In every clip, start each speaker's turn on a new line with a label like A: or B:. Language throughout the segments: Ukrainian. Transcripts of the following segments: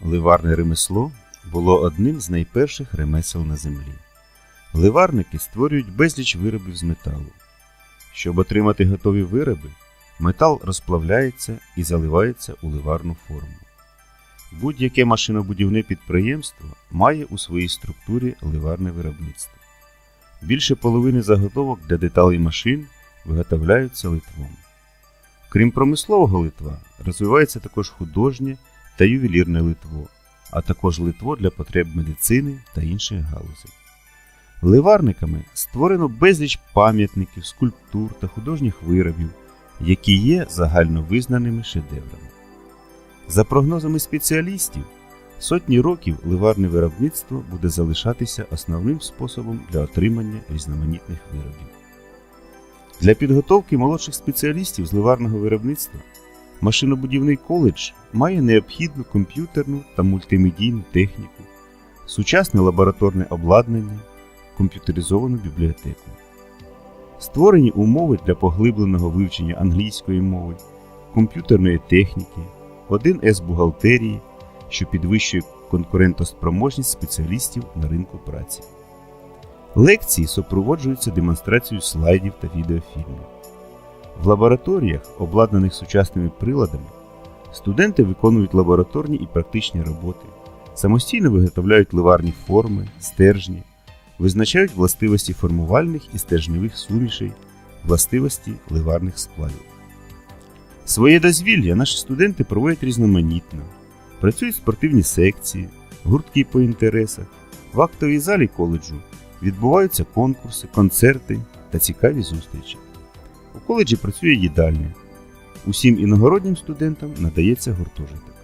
A: Ливарне ремесло було одним з найперших ремесел на землі. Ливарники створюють безліч виробів з металу. Щоб отримати готові вироби, метал розплавляється і заливається у ливарну форму. Будь-яке машинобудівне підприємство має у своїй структурі ливарне виробництво. Більше половини заготовок для деталей машин виготовляються литвом. Крім промислового литва, розвивається також художнє та ювелірне литво, а також литво для потреб медицини та інших галузей. Ливарниками створено безліч пам'ятників, скульптур та художніх виробів, які є загальновизнаними шедеврами. За прогнозами спеціалістів, сотні років ливарне виробництво буде залишатися основним способом для отримання різноманітних виробів. Для підготовки молодших спеціалістів з ливарного виробництва машинобудівний коледж має необхідну комп'ютерну та мультимедійну техніку, сучасне лабораторне обладнання, комп'ютеризовану бібліотеку. Створені умови для поглибленого вивчення англійської мови, комп'ютерної техніки, 1С бухгалтерії, що підвищує конкурентоспроможність спеціалістів на ринку праці. Лекції супроводжуються демонстрацією слайдів та відеофільмів. В лабораторіях, обладнаних сучасними приладами, студенти виконують лабораторні і практичні роботи, самостійно виготовляють ливарні форми, стержні, визначають властивості формувальних і стержневих сумішей, властивості ливарних сплавів. Своє дозвілля наші студенти проводять різноманітно, працюють в спортивні секції, гуртки по інтересах, в актовій залі коледжу відбуваються конкурси, концерти та цікаві зустрічі. У коледжі працює їдальня. Усім іногороднім студентам надається гуртожиток.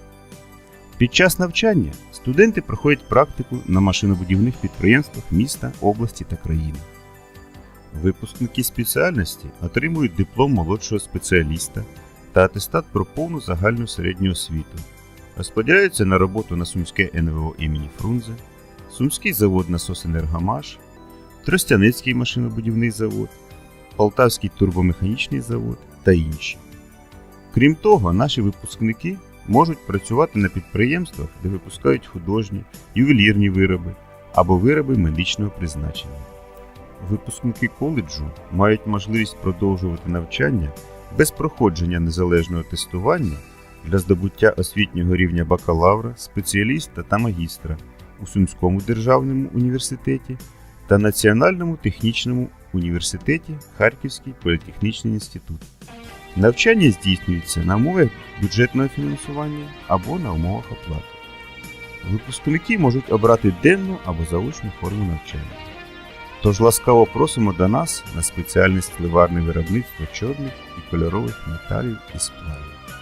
A: Під час навчання студенти проходять практику на машинобудівних підприємствах міста, області та країни. Випускники спеціальності отримують диплом молодшого спеціаліста та атестат про повну загальну середню освіту, розподіляються на роботу на Сумське НВО імені Фрунзе, Сумський завод насосенергомаш, Тростяницький машинобудівний завод, Полтавський турбомеханічний завод та інші. Крім того, наші випускники можуть працювати на підприємствах, де випускають художні, ювелірні вироби або вироби медичного призначення. Випускники коледжу мають можливість продовжувати навчання без проходження незалежного тестування для здобуття освітнього рівня бакалавра, спеціаліста та магістра у Сумському державному університеті та Національному технічному університеті Харківський політехнічний інститут. Навчання здійснюється на умовах бюджетного фінансування або на умовах оплати. Випускники можуть обрати денну або заочну форму навчання. Тож ласкаво просимо до нас на спеціальність ливарне виробництво чорних і кольорових металів і сплавів.